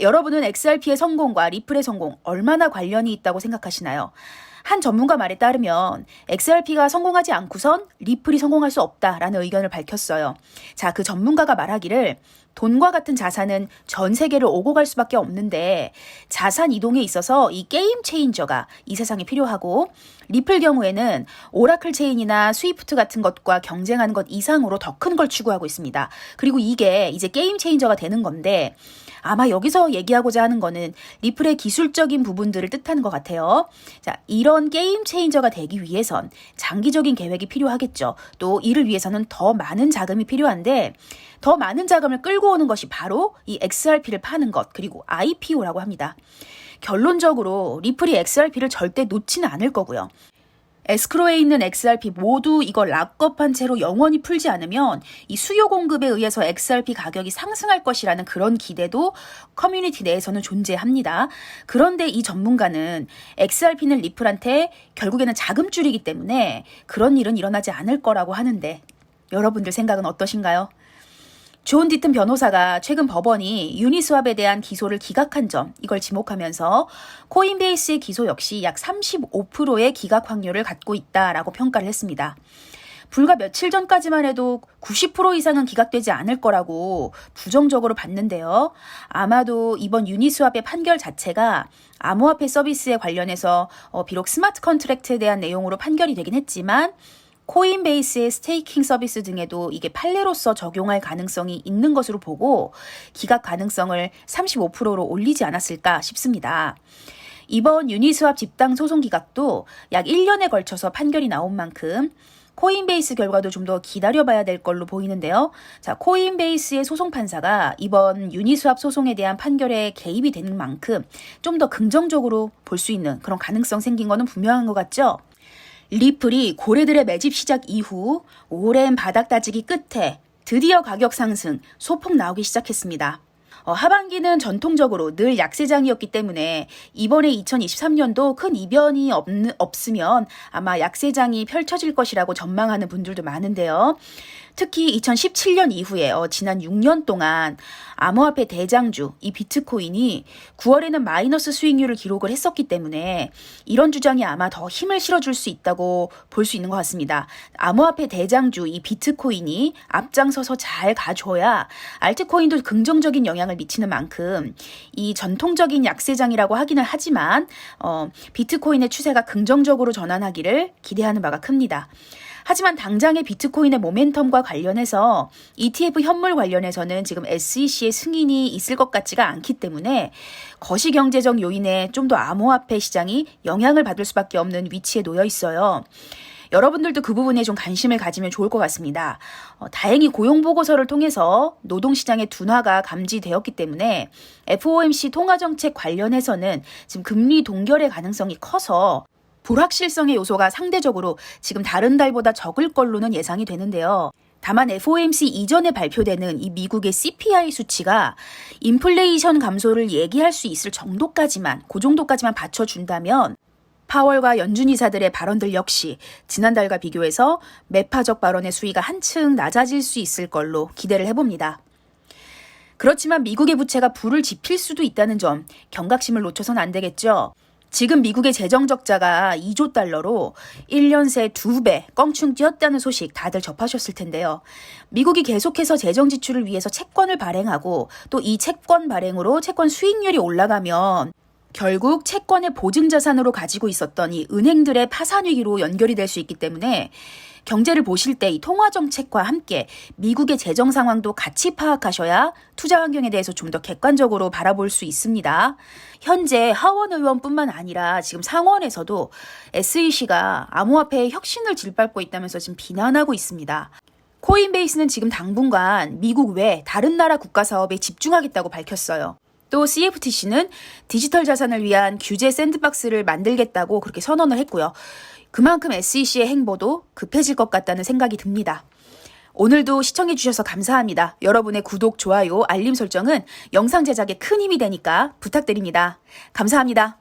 여러분은 XRP의 성공과 리플의 성공 얼마나 관련이 있다고 생각하시나요? 한 전문가 말에 따르면 XRP가 성공하지 않고선 리플이 성공할 수 없다라는 의견을 밝혔어요. 자, 그 전문가가 말하기를 돈과 같은 자산은 전 세계를 오고 갈 수밖에 없는데 자산 이동에 있어서 이 게임 체인저가 이 세상에 필요하고 리플 경우에는 오라클 체인이나 스위프트 같은 것과 경쟁하는 것 이상으로 더 큰 걸 추구하고 있습니다. 그리고 이게 이제 게임 체인저가 되는 건데 아마 여기서 얘기하고자 하는 거는 리플의 기술적인 부분들을 뜻하는 것 같아요. 자, 이런 게임 체인저가 되기 위해선 장기적인 계획이 필요하겠죠. 또 이를 위해서는 더 많은 자금이 필요한데 더 많은 자금을 끌고 오는 것이 바로 이 XRP를 파는 것 그리고 IPO라고 합니다. 결론적으로 리플이 XRP를 절대 놓지는 않을 거고요. 에스크로에 있는 XRP 모두 이걸 락업한 채로 영원히 풀지 않으면 이 수요 공급에 의해서 XRP 가격이 상승할 것이라는 그런 기대도 커뮤니티 내에서는 존재합니다. 그런데 이 전문가는 XRP는 리플한테 결국에는 자금줄이기 때문에 그런 일은 일어나지 않을 거라고 하는데 여러분들 생각은 어떠신가요? 존 디튼 변호사가 최근 법원이 유니스왑에 대한 기소를 기각한 점 이걸 지목하면서 코인베이스의 기소 역시 약 35%의 기각 확률을 갖고 있다라고 평가를 했습니다. 불과 며칠 전까지만 해도 90% 이상은 기각되지 않을 거라고 부정적으로 봤는데요. 아마도 이번 유니스왑의 판결 자체가 암호화폐 서비스에 관련해서 어, 비록 스마트 컨트랙트에 대한 내용으로 판결이 되긴 했지만 코인베이스의 스테이킹 서비스 등에도 이게 판례로서 적용할 가능성이 있는 것으로 보고 기각 가능성을 35%로 올리지 않았을까 싶습니다. 이번 유니스왑 집당 소송 기각도 약 1년에 걸쳐서 판결이 나온 만큼 코인베이스 결과도 좀 더 기다려봐야 될 걸로 보이는데요. 자, 코인베이스의 소송 판사가 이번 유니스왑 소송에 대한 판결에 개입이 되는 만큼 좀 더 긍정적으로 볼 수 있는 그런 가능성 생긴 거는 분명한 것 같죠? 리플이 고래들의 매집 시작 이후 오랜 바닥 다지기 끝에 드디어 가격 상승, 소폭 나오기 시작했습니다. 어, 하반기는 전통적으로 늘 약세장이었기 때문에 이번에 2023년도 큰 이변이 없, 없으면 아마 약세장이 펼쳐질 것이라고 전망하는 분들도 많은데요. 특히 2017년 이후에 어, 지난 6년 동안 암호화폐 대장주 이 비트코인이 9월에는 마이너스 수익률을 기록을 했었기 때문에 이런 주장이 아마 더 힘을 실어줄 수 있다고 볼 수 있는 것 같습니다. 암호화폐 대장주 이 비트코인이 앞장서서 잘 가줘야 알트코인도 긍정적인 영향을 미치는 만큼 이 전통적인 약세장이라고 하기는 하지만 어, 비트코인의 추세가 긍정적으로 전환하기를 기대하는 바가 큽니다. 하지만 당장의 비트코인의 모멘텀과 관련해서 ETF 현물 관련해서는 지금 SEC의 승인이 있을 것 같지가 않기 때문에 거시경제적 요인에 좀 더 암호화폐 시장이 영향을 받을 수밖에 없는 위치에 놓여 있어요. 여러분들도 그 부분에 좀 관심을 가지면 좋을 것 같습니다. 어, 다행히 고용보고서를 통해서 노동시장의 둔화가 감지되었기 때문에 FOMC 통화정책 관련해서는 지금 금리 동결의 가능성이 커서 불확실성의 요소가 상대적으로 지금 다른 달보다 적을 걸로는 예상이 되는데요. 다만 FOMC 이전에 발표되는 이 미국의 CPI 수치가 인플레이션 감소를 얘기할 수 있을 정도까지만, 그 정도까지만 받쳐준다면 파월과 연준 이사들의 발언들 역시 지난달과 비교해서 매파적 발언의 수위가 한층 낮아질 수 있을 걸로 기대를 해봅니다. 그렇지만 미국의 부채가 불을 지필 수도 있다는 점 경각심을 놓쳐선 안 되겠죠. 지금 미국의 재정 적자가 2조 달러로 1년 새 2배 껑충 뛰었다는 소식 다들 접하셨을 텐데요. 미국이 계속해서 재정 지출을 위해서 채권을 발행하고 또 이 채권 발행으로 채권 수익률이 올라가면 결국 채권의 보증 자산으로 가지고 있었던 이 은행들의 파산 위기로 연결이 될 수 있기 때문에 경제를 보실 때 이 통화 정책과 함께 미국의 재정 상황도 같이 파악하셔야 투자 환경에 대해서 좀 더 객관적으로 바라볼 수 있습니다. 현재 하원 의원뿐만 아니라 지금 상원에서도 SEC가 암호화폐의 혁신을 질밟고 있다면서 지금 비난하고 있습니다. 코인베이스는 지금 당분간 미국 외 다른 나라 국가 사업에 집중하겠다고 밝혔어요. 또 CFTC는 디지털 자산을 위한 규제 샌드박스를 만들겠다고 그렇게 선언을 했고요. 그만큼 SEC의 행보도 급해질 것 같다는 생각이 듭니다. 오늘도 시청해주셔서 감사합니다. 여러분의 구독, 좋아요, 알림 설정은 영상 제작에 큰 힘이 되니까 부탁드립니다. 감사합니다.